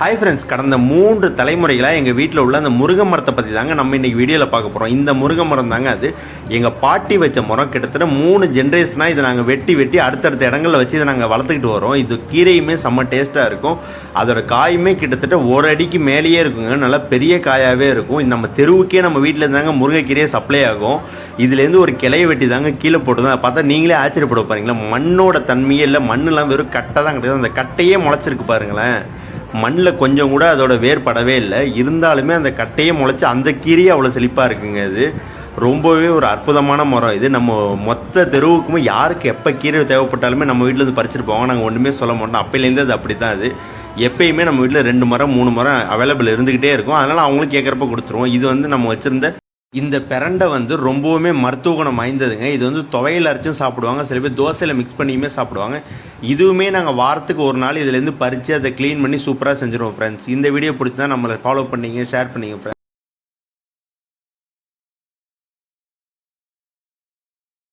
Hi friends கடந்த மூன்று தலைமுறைகளாக எங்கள் வீட்டில் உள்ள அந்த முருங்கை மரத்தை பற்றி தாங்க நம்ம இன்றைக்கி வீடியோவில் பார்க்க போகிறோம் இந்த முருங்கை மரம் தாங்க அது. எங்கள் பாட்டி வச்ச மரம் கிட்டத்தட்ட மூணு ஜென்ரேஷனாக இதை நாங்கள் வெட்டி வெட்டி அடுத்தடுத்த இடங்களில் வச்சு இதை நாங்கள் வளர்த்துக்கிட்டு வரோம். இது கீரையுமே செம்ம டேஸ்ட்டாக இருக்கும். அதோட காயுமே கிட்டத்தட்ட ஒரு அடிக்கு மேலேயே இருக்குங்க. நல்லா பெரிய காயாகவே இருக்கும். இது நம்ம தெருவுக்கே நம்ம வீட்டில் இருந்தாங்க முருங்கைக்கீரையே சப்ளை ஆகும். இதுலேருந்து ஒரு கிளைய வெட்டி தாங்க கீழே போட்டு தான் பார்த்தா நீங்களே ஆச்சரியப்பட பாருங்களேன் மண்ணோட தன்மையே இல்லை. மண்ணெல்லாம் வெறும் கட்டை தான் கிடையாது அந்த கட்டையே முளைச்சிருக்கு பாருங்களேன். மண்ணில் கொஞ்சம் கூட அதோட வேர் படவே இல்லை. இருந்தாலுமே அந்த கட்டையை முளைச்சி அந்த கீரையே அவ்வளோ செழிப்பாக இருக்குங்க இது. ரொம்பவே ஒரு அற்புதமான மரம் இது. நம்ம மொத்த தெருவுக்குமே யாருக்கு எப்போ கீரை தேவைப்பட்டாலுமே நம்ம வீட்டில் இருந்து பறிச்சுட்டு போவோம் நாங்கள் ஒன்றுமே சொல்ல மாட்டோம். அப்போலேருந்து அது அப்படி தான் அது எப்பயுமே நம்ம வீட்டில் ரெண்டு மரம் மூணு மரம் அவைலபிள் இருந்துக்கிட்டே இருக்கும். அதனால் அவங்களும் கேட்குறப்ப கொடுத்துருவோம். இது வந்து நம்ம வச்சுருந்த இந்த பிரண்டை வந்து ரொம்பவுமே மருத்துவ குணம் வாய்ந்ததுங்க. இது வந்து துவையில் அரைச்சும் சாப்பிடுவாங்க. சில பேர் தோசையில் மிக்ஸ் பண்ணியுமே சாப்பிடுவாங்க. இதுவுமே நாங்கள் வாரத்துக்கு ஒரு நாள் இதுலேருந்து பறித்து அதை க்ளீன் பண்ணி சூப்பராக செஞ்சுருவோம் ஃப்ரெண்ட்ஸ் இந்த வீடியோ பிடிச்சா நம்மளை ஃபாலோ பண்ணிங்க ஷேர் பண்ணிங்க ஃப்ரெண்ட்ஸ்